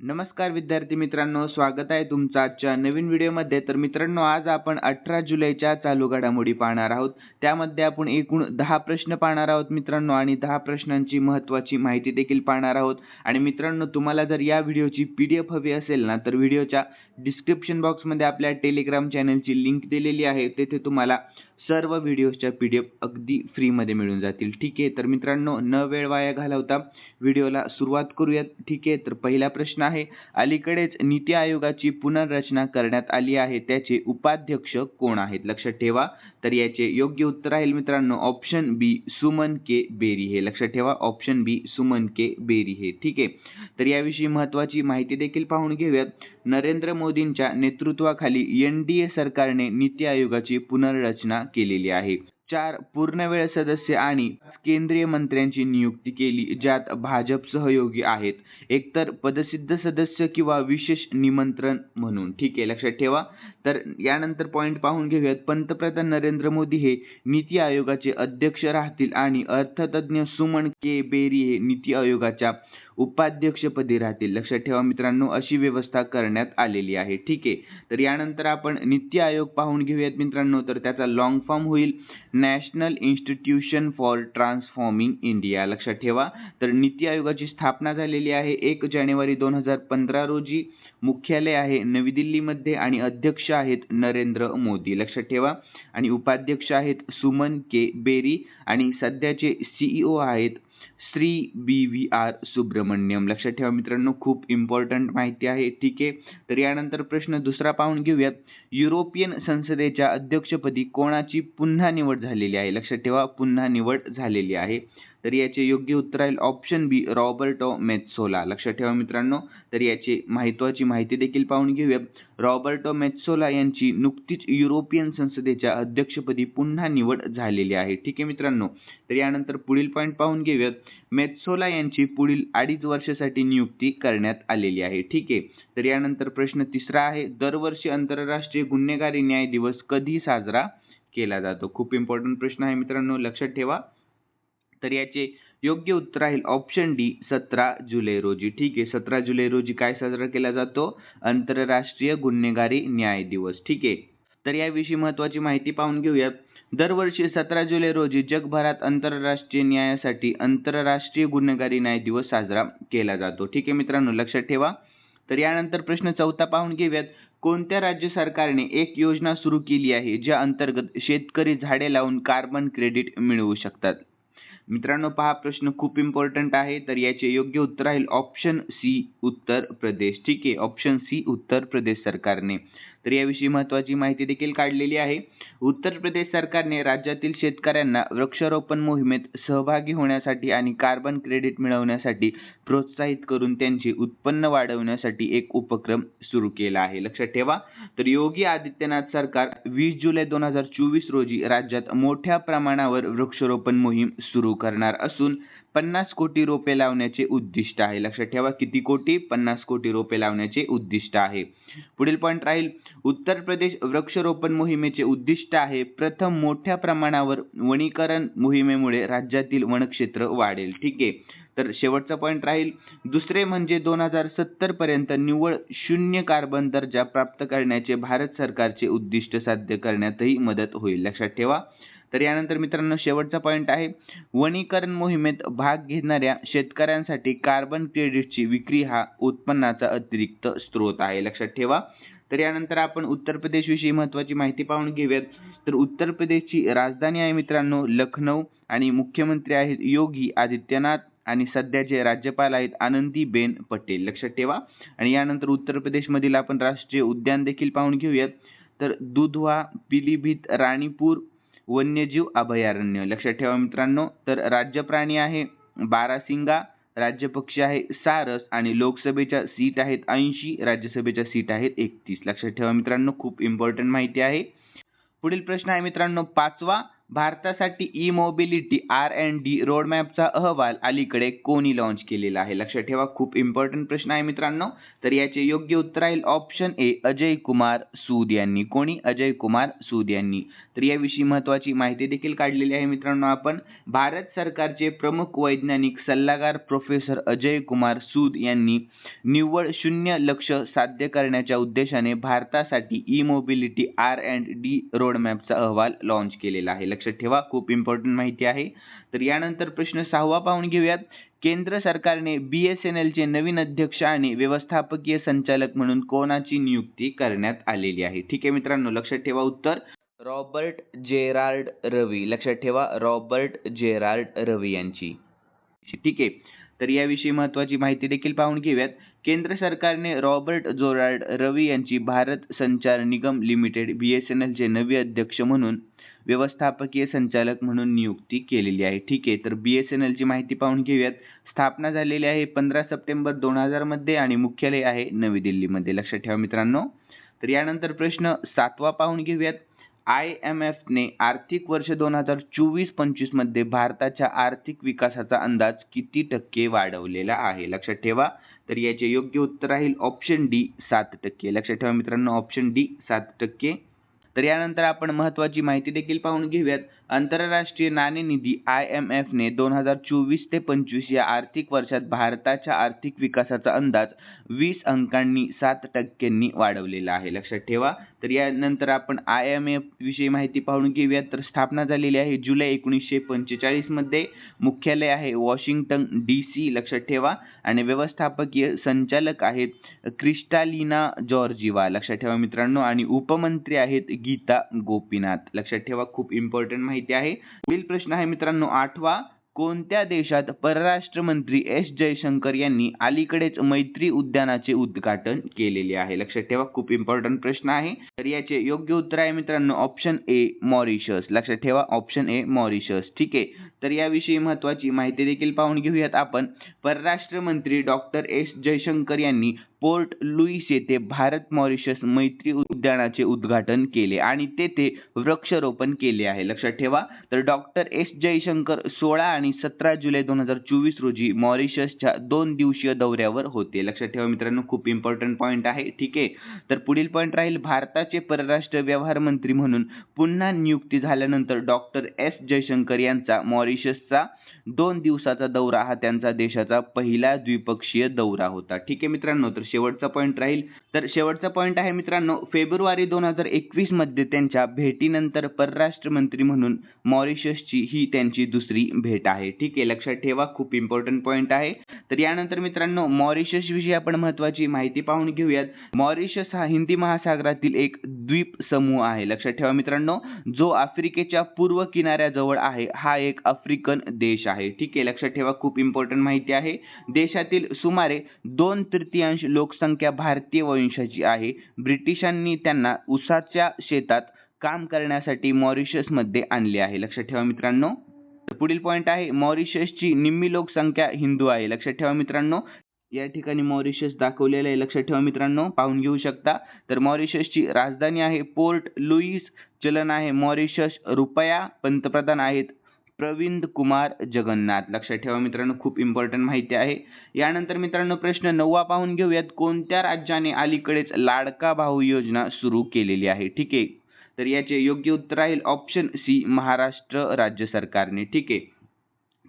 नमस्कार विद्यार्थी मित्रांनो स्वागत आहे तुमचं आजच्या नवीन व्हिडिओमध्ये. तर मित्रांनो आज आपण अठरा जुलैच्या चालू घडामोडी पाहणार आहोत. त्यामध्ये आपण एकूण दहा प्रश्न पाहणार आहोत मित्रांनो आणि दहा प्रश्नांची महत्त्वाची माहिती देखील पाहणार आहोत. आणि मित्रांनो तुम्हाला जर या व्हिडिओची पी डी एफ हवी असेल ना तर व्हिडिओच्या डिस्क्रिप्शन बॉक्समध्ये आपल्या टेलिग्राम चॅनलची लिंक दिलेली आहे. तेथे तुम्हाला सर्व व्हिडिओच्या पी डी एफ अगदी फ्रीमध्ये मिळून जातील. ठीक आहे तर मित्रांनो न वेळ वाया घालवता व्हिडिओला सुरुवात करूयात. ठीक आहे तर पहिला प्रश्न आहे अलीकडेच नीती आयोगाची पुनर्रचना करण्यात आली आहे त्याचे उपाध्यक्ष कोण आहेत? लक्षात ठेवा तर याचे योग्य उत्तर राहील मित्रांनो option B Suman K Bery हे. लक्षात ठेवा option B Suman K Bery हे. ठीक आहे तर याविषयी महत्त्वाची माहिती देखील पाहून घेऊयात. नरेंद्र मोदींच्या नेतृत्वाखाली एन डी ए सरकारने नीती आयोगाची पुनर्रचना केलेली आहे. चार पूर्णवेळ सदस्य आणि केंद्रीय मंत्र्यांची नियुक्ती केली ज्यात भाजप सहयोगी आहेत. एकतर पदसिद्ध सदस्य किंवा विशेष निमंत्रण म्हणून. ठीक आहे लक्षात ठेवा. तर यानंतर पॉईंट पाहून घेऊयात. पंतप्रधान नरेंद्र मोदी हे नीती आयोगाचे अध्यक्ष राहतील आणि अर्थतज्ज्ञ सुमन के बेरी हे नीती आयोगाच्या उपाध्यक्षपदी राहतील. लक्षात ठेवा मित्रांनो अशी व्यवस्था करण्यात आलेली आहे. ठीक आहे? तर यानंतर आपण नीती आयोग पाहून घेऊयात मित्रांनो. तर त्याचा लॉंग फॉर्म होईल. National institution for transforming India लक्षात ठेवा. तर नीती आयोगाची स्थापना झालेली आहे एक जानेवारी दोन हजार पंधरा रोजी. मुख्यालय आहे नवी दिल्लीमध्ये आणि अध्यक्ष आहेत नरेंद्र मोदी. लक्षात ठेवा. आणि उपाध्यक्ष आहेत सुमन के बेरी आणि सध्याचे सीईओ आहेत Shri B V R Subrahmanyam. लक्षात ठेवा मित्रांनो खूप इम्पॉर्टंट माहिती आहे. ठीक आहे? तर यानंतर प्रश्न दुसरा पाहून घेऊयात. युरोपियन संसदेच्या अध्यक्षपदी कोणाची पुन्हा निवड झालेली आहे? लक्षात ठेवा पुन्हा निवड झालेली आहे. तर याचे योग्य उत्तर राहील ऑप्शन बी रॉबर्टो मेत्सोला लक्षात ठेवा मित्रांनो तर याची महत्त्वाची माहिती देखील पाहून घेऊयात रॉबर्टो मेत्सोला यांची नुकतीच युरोपियन संसदेच्या अध्यक्षपदी पुन्हा निवड झालेली आहे. ठीक आहे मित्रांनो तर यानंतर पुढील पॉईंट पाहून घेऊयात मेत्सोला यांची पुढील अडीच वर्षासाठी नियुक्ती करण्यात आलेली आहे. ठीक आहे तर यानंतर प्रश्न तिसरा आहे. दरवर्षी आंतरराष्ट्रीय गुन्हेगारी न्याय दिवस कधी साजरा केला जातो? खूप इम्पॉर्टंट प्रश्न आहे मित्रांनो लक्षात ठेवा. तर याचे योग्य उत्तर राहील ऑप्शन डी सतरा जुलै रोजी. ठीक आहे सतरा जुलै रोजी काय साजरा केला जातो? आंतरराष्ट्रीय गुन्हेगारी न्याय दिवस. ठीक आहे. तर याविषयी महत्त्वाची माहिती पाहून घेऊयात. दरवर्षी सतरा जुलै रोजी जगभरात आंतरराष्ट्रीय न्यायासाठी आंतरराष्ट्रीय गुन्हेगारी न्याय दिवस साजरा केला जातो. ठीक आहे मित्रांनो लक्षात ठेवा. तर यानंतर प्रश्न चौथा पाहून घेऊयात. कोणत्या राज्य सरकारने एक योजना सुरू केली आहे ज्या अंतर्गत शेतकरी झाडे लावून कार्बन क्रेडिट मिळवू शकतात? मित्रांनो पहा प्रश्न खूप इम्पॉर्टंट आहे. तर याचे योग्य उत्तर राहील ऑप्शन सी उत्तर प्रदेश. ठीक आहे ऑप्शन सी उत्तर प्रदेश सरकारने. तर याविषयी महत्त्वाची माहिती देखील काढलेली आहे. उत्तर प्रदेश सरकारने राज्यातील शेतकऱ्यांना वृक्षारोपण मोहिमेत सहभागी होण्यासाठी आणि कार्बन क्रेडिट मिळवण्यासाठी प्रोत्साहित करून त्यांचे उत्पन्न वाढवण्यासाठी एक उपक्रम सुरू केला आहे. लक्षात ठेवा. तर योगी आदित्यनाथ सरकार वीस जुलै दोन हजार चोवीस रोजी राज्यात मोठ्या प्रमाणावर वृक्षारोपण मोहीम सुरू करणार असून पन्नास कोटी रोपे लावण्याचे उद्दिष्ट आहे. लक्षात ठेवा किती कोटी? पन्नास कोटी रोपे लावण्याचे उद्दिष्ट आहे. पुढील पॉईंट राहील उत्तर प्रदेश वृक्षारोपण मोहिमेचे उद्दिष्ट आहे. प्रथम मोठ्या प्रमाणावर वनीकरण मोहिमेमुळे राज्यातील वनक्षेत्र वाढेल. ठीक आहे. तर शेवटचा पॉईंट राहील दुसरे म्हणजे दोन हजार सत्तर पर्यंत निव्वळ शून्य कार्बन दर्जा प्राप्त करण्याचे भारत सरकारचे उद्दिष्ट साध्य करण्यातही मदत होईल. लक्षात ठेवा. तर यानंतर मित्रांनो शेवटचा पॉईंट आहे. वनीकरण मोहिमेत भाग घेणाऱ्या शेतकऱ्यांसाठी कार्बन क्रेडिटची विक्री हा उत्पन्नाचा अतिरिक्त स्रोत आहे. लक्षात ठेवा. तर यानंतर आपण उत्तर प्रदेशविषयी महत्त्वाची माहिती पाहून घेऊयात. तर उत्तर प्रदेशची राजधानी आहे मित्रांनो लखनौ आणि मुख्यमंत्री आहेत योगी आदित्यनाथ आणि सध्याचे राज्यपाल आहेत आनंदीबेन पटेल. लक्षात ठेवा. आणि यानंतर उत्तर प्रदेशमधील आपण राष्ट्रीय उद्यान देखील पाहून घेऊयात. तर दुधवा पिलीभीत राणीपूर वन्यजीव अभयारण्य. लक्षात ठेवा मित्रांनो तर राज्य प्राणी आहे बारासिंगा राज्य पक्षी आहे सारस आणि लोकसभेच्या सीट आहेत ऐंशी राज्यसभेच्या सीट आहेत एकतीस. लक्षात ठेवा मित्रांनो खूप इम्पॉर्टंट माहिती आहे. पुढील प्रश्न आहे मित्रांनो पाचवा भारतासाठी E mobility R and D रोडमॅपचा अहवाल अलीकडे कोणी लॉन्च केलेला आहे? लक्षात ठेवा खूप इम्पॉर्टंट प्रश्न आहे मित्रांनो. तर याचे योग्य उत्तर राहील ऑप्शन ए अजय कुमार सूद यांनी. कोणी? अजय कुमार सूद यांनी. तर याविषयी महत्वाची माहिती देखील काढलेली आहे मित्रांनो आपण. भारत सरकारचे प्रमुख वैज्ञानिक सल्लागार प्रोफेसर अजय कुमार सूद यांनी निव्वळ शून्य लक्ष साध्य करण्याच्या उद्देशाने भारतासाठी E mobility R and D रोडमॅपचा अहवाल लॉन्च केलेला आहे. लक्षात ठेवा. खूप इम्पॉर्टंट माहिती आहे. तर यानंतर प्रश्न सहावा पाहून घेऊयात. केंद्र सरकारने बी एस एन एलचे नवीन अध्यक्ष आणि व्यवस्थापकीय संचालक म्हणून कोणाची नियुक्ती करण्यात आलेली आहे? ठीक आहे मित्रांनो लक्षात ठेवा उत्तर. Robert Gerard Ravi. लक्षात ठेवा रॉबर्ट जेरार्ड रवी यांची. ठीक आहे. तर याविषयी महत्त्वाची माहिती देखील पाहून घेऊयात. केंद्र सरकारने रॉबर्ट जोरार्ड रवी यांची Bharat Sanchar Nigam limited B S N एलचे नवे अध्यक्ष म्हणून व्यवस्थापकीय संचालक म्हणून नियुक्ती केलेली आहे. ठीक आहे तर बी एस एन एलची माहिती पाहून घेऊयात. स्थापना झालेली आहे पंधरा सप्टेंबर दोन हजारमध्ये आणि मुख्यालय आहे नवी दिल्लीमध्ये. लक्षात ठेवा मित्रांनो. तर यानंतर प्रश्न सातवा पाहून घेऊयात. आय एम एफने आर्थिक वर्ष दोन हजार चोवीस पंचवीसमध्ये भारताच्या आर्थिक विकासाचा अंदाज किती टक्के वाढवलेला आहे? लक्षात ठेवा. तर याचे योग्य उत्तर राहील ऑप्शन डी सात टक्के. लक्षात ठेवा मित्रांनो ऑप्शन डी सात टक्के. तर यानंतर आपण महत्त्वाची माहिती देखील पाहून घेऊयात. आंतरराष्ट्रीय नाणेनिधी आय एम एफने दोन हजार चोवीस ते पंचवीस या आर्थिक वर्षात भारताच्या आर्थिक विकासाचा अंदाज वीस अंकांनी सात टक्क्यांनी वाढवलेला आहे. लक्षात ठेवा. तर यानंतर आपण आय एम एफ विषयी माहिती पाहून घेऊया तर स्थापना झालेली आहे जुलै एकोणीसशे पंचेचाळीसमध्ये मुख्यालय आहे वॉशिंग्टन डी सी लक्षात ठेवा. आणि व्यवस्थापकीय संचालक आहेत क्रिस्टालिना जॉर्जिवा लक्षात ठेवा मित्रांनो. आणि उपमंत्री आहेत गीता गोपीनाथ लक्षात ठेवा. खूप इम्पॉर्टंट माहिती आहे. पुढील प्रश्न आहे मित्रांनो आठवा. कोणत्या देशात परराष्ट्र मंत्री एस जयशंकर यांनी अलीकडेच मैत्री उद्यानाचे उद्घाटन केलेले आहे? लक्षात ठेवा खूप इम्पॉर्टंट प्रश्न आहे. तर याचे योग्य उत्तर आहे मित्रांनो ऑप्शन ए मॉरिशस. लक्षात ठेवा ऑप्शन ए मॉरिशस. ठीक आहे? तर याविषयी महत्वाची माहिती देखील पाहून घेऊयात आपण. परराष्ट्र मंत्री डॉक्टर एस जयशंकर यांनी पोर्ट लुईस येथे भारत मॉरिशस मैत्री उद्यानाचे उद्घाटन केले आणि तेथे वृक्षारोपण केले आहे. लक्षात ठेवा तर डॉक्टर एस जयशंकर सोळा आणि सतरा जुलै दोन हजार चोवीस रोजी मॉरिशसच्या दोन दिवसीय दौऱ्यावर होते. लक्षात ठेवा मित्रांनो खूप इम्पॉर्टंट पॉईंट आहे. ठीक आहे? तर पुढील पॉईंट राहील भारताचे परराष्ट्र व्यवहार मंत्री म्हणून पुन्हा नियुक्ती झाल्यानंतर डॉक्टर एस जयशंकर यांचा मॉरिशसचा दोन दिवसाचा दौरा हा त्यांचा देशाचा पहिला द्विपक्षीय दौरा होता. ठीक आहे मित्रांनो? तर शेवटचा पॉईंट राहील. तर शेवटचा पॉईंट आहे मित्रांनो फेब्रुवारी दोन हजार एकवीसमध्ये त्यांच्या भेटीनंतर परराष्ट्र मंत्री म्हणून मॉरिशसची ही त्यांची दुसरी भेट आहे. ठीक आहे लक्षात ठेवा खूप इम्पॉर्टंट पॉईंट आहे. तर यानंतर मित्रांनो मॉरिशस विषयी आपण महत्वाची माहिती पाहून घेऊयात. मॉरिशस हा हिंदी महासागरातील एक द्वीप समूह आहे. लक्षात ठेवा मित्रांनो जो आफ्रिकेच्या पूर्व किनाऱ्याजवळ आहे. हा एक आफ्रिकन देश आहे. ठीक आहे लक्षात ठेवा खूप इम्पॉर्टंट माहिती आहे. देशातील सुमारे दोन तृतीयांश लोकसंख्या भारतीय वंशाची आहे. ब्रिटिशांनी त्यांना उसाच्या शेतात काम करण्यासाठी मॉरिशसमध्ये आणले आहे. लक्षात ठेवा मित्रांनो. पुढील पॉईंट आहे मॉरिशसची निम्मी लोकसंख्या हिंदू आहे. लक्षात ठेवा मित्रांनो. या ठिकाणी मॉरिशस दाखवलेलं आहे. लक्षात ठेवा मित्रांनो. पाहून घेऊ शकता. तर मॉरिशसची राजधानी आहे पोर्ट लुईस. चलन आहे मॉरिशस रुपया. पंतप्रधान आहेत प्रविंद कुमार जगन्नाथ. लक्षात ठेवा मित्रांनो खूप इम्पॉर्टंट माहिती आहे. यानंतर मित्रांनो प्रश्न नववा पाहून घेऊयात. कोणत्या राज्याने अलीकडेच लाडका भाऊ योजना सुरू केलेली आहे? ठीक आहे. तर याचे योग्य उत्तर राहील ऑप्शन सी महाराष्ट्र राज्य सरकारने. ठीक आहे.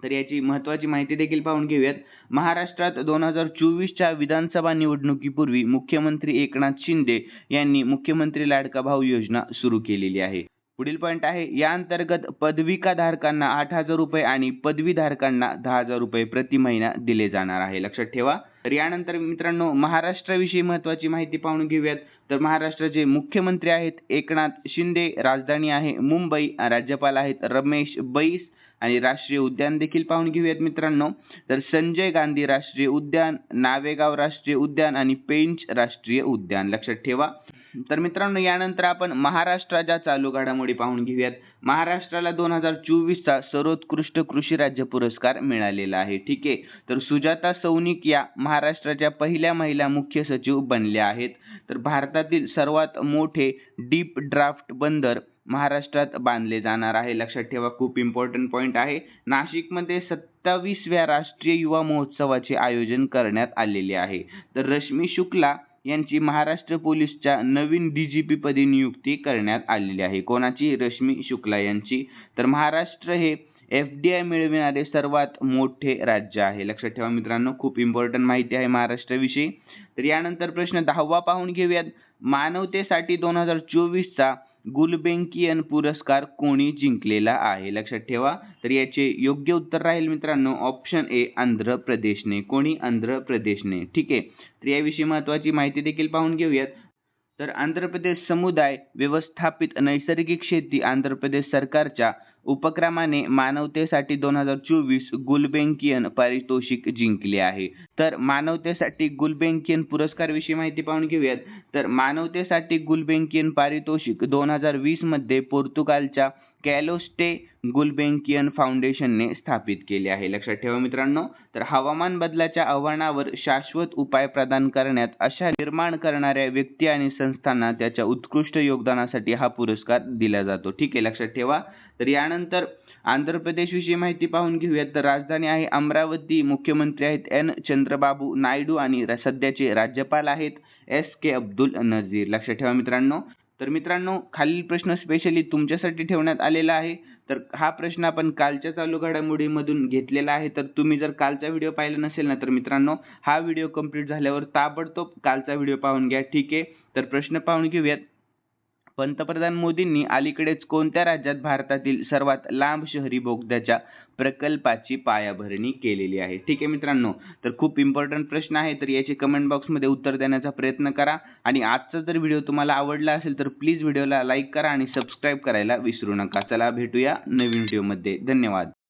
तर याची महत्वाची माहिती देखील पाहून घेऊयात. महाराष्ट्रात दोन हजार चोवीसच्या विधानसभा निवडणुकीपूर्वी मुख्यमंत्री एकनाथ शिंदे यांनी मुख्यमंत्री लाडका भाऊ योजना सुरू केलेली आहे. पुढील पॉईंट आहे या अंतर्गत पदविकाधारकांना आठ हजार रुपये आणि पदवीधारकांना दहा हजार रुपये प्रति महिना दिले जाणार आहे. लक्षात ठेवा. तर यानंतर मित्रांनो महाराष्ट्राविषयी महत्वाची माहिती पाहून घेऊयात. तर महाराष्ट्राचे मुख्यमंत्री आहेत एकनाथ शिंदे राजधानी आहे मुंबई राज्यपाल आहेत रमेश बैस आणि राष्ट्रीय उद्यान देखील पाहून घेऊयात मित्रांनो. तर संजय गांधी राष्ट्रीय उद्यान नावेगाव राष्ट्रीय उद्यान आणि पेंच राष्ट्रीय उद्यान. लक्षात ठेवा. तर मित्रांनो यानंतर आपण महाराष्ट्राच्या चालू घडामोडी पाहून घेऊयात. महाराष्ट्राला दोन हजार चोवीसचा सर्वोत्कृष्ट कृषी राज्य पुरस्कार मिळालेला आहे. ठीक आहे? तर सुजाता सौनिक या महाराष्ट्राच्या पहिल्या महिला मुख्य सचिव बनल्या आहेत. तर भारतातील सर्वात मोठे डीप ड्राफ्ट बंदर महाराष्ट्रात बांधले जाणार आहे. लक्षात ठेवा खूप इम्पॉर्टंट पॉईंट आहे. नाशिकमध्ये सत्तावीसव्या राष्ट्रीय युवा महोत्सवाचे आयोजन करण्यात आलेले आहे. तर रश्मी शुक्ला यांची महाराष्ट्र पोलीसच्या नवीन डीजीपी पदी नियुक्ती करण्यात आलेली आहे. कोणाची? रश्मी शुक्ला यांची. तर महाराष्ट्र हे एफ डी आय मिळविणारे सर्वात मोठे राज्य आहे. लक्षात ठेवा मित्रांनो खूप इम्पॉर्टंट माहिती आहे महाराष्ट्राविषयी. तर यानंतर प्रश्न दहावा पाहून घेऊयात. मानवतेसाठी दोन हजार चोवीसचा गुलबेंकियन पुरस्कार कोणी जिंकलेला आहे? लक्षात ठेवा. तर याचे योग्य उत्तर राहील मित्रांनो ऑप्शन ए आंध्र प्रदेशने. कोणी? आंध्र प्रदेशने. ठीक आहे. तर याविषयी महत्त्वाची माहिती देखील पाहून घेऊयात. तर आंध्र प्रदेश समुदाय व्यवस्थापित नैसर्गिक शेती आंध्र प्रदेश सरकारच्या उपक्रमाने मानवतेसाठी दोन हजार चोवीस गुलबेंकियन पारितोषिक जिंकले आहे. तर मानवतेसाठी गुलबेंकियन पुरस्कार विषयी माहिती पाहून घेऊयात. तर मानवतेसाठी गुलबेंकियन पारितोषिक दोन हजार वीसमध्ये पोर्तुगालच्या कॅलोस्टे गुलबेंकियन फाउंडेशनने स्थापित केले आहे. लक्षात ठेवा मित्रांनो. तर हवामान बदलाच्या आव्हानावर शाश्वत उपाय प्रदान करण्यात अशा निर्माण करणाऱ्या व्यक्ती आणि संस्थांना त्याच्या उत्कृष्ट योगदानासाठी हा पुरस्कार दिला जातो. ठीक आहे लक्षात ठेवा. तर यानंतर आंध्र प्रदेशविषयी माहिती पाहून घेऊयात. तर राजधानी आहे अमरावती. मुख्यमंत्री आहेत एन. चंद्रबाबू नायडू आणि सध्याचे राज्यपाल आहेत एस. के. अब्दुल नझीर. लक्षात ठेवा मित्रांनो. तर मित्रांनो खालील प्रश्न स्पेशली तुमच्यासाठी ठेवण्यात आलेला आहे. तर हा प्रश्न आपण कालच्या चालू घडामोडीमधून घेतलेला आहे. तर तुम्ही जर कालचा व्हिडिओ पाहिला नसेल ना तर मित्रांनो हा व्हिडिओ कंप्लीट झाल्यावर ताबडतोब कालचा व्हिडिओ पाहून घ्या. ठीक आहे? तर प्रश्न पाहून घेऊयात. पंतप्रधान मोदींनी अलीकडेच कोणत्या राज्यात भारतातील सर्वात लांब शहरी बोगद्याच्या प्रकल्पाची पायाभरणी केलेली आहे? ठीक आहे मित्रांनो तर खूप इम्पॉर्टंट प्रश्न आहे तर याचे कमेंट बॉक्समध्ये उत्तर देण्याचा प्रयत्न करा. आणि आजचा जर व्हिडिओ तुम्हाला आवडला असेल तर प्लीज व्हिडिओला लाईक करा आणि सबस्क्राईब करायला विसरू नका. चला भेटूया नवीन व्हिडिओमध्ये धन्यवाद.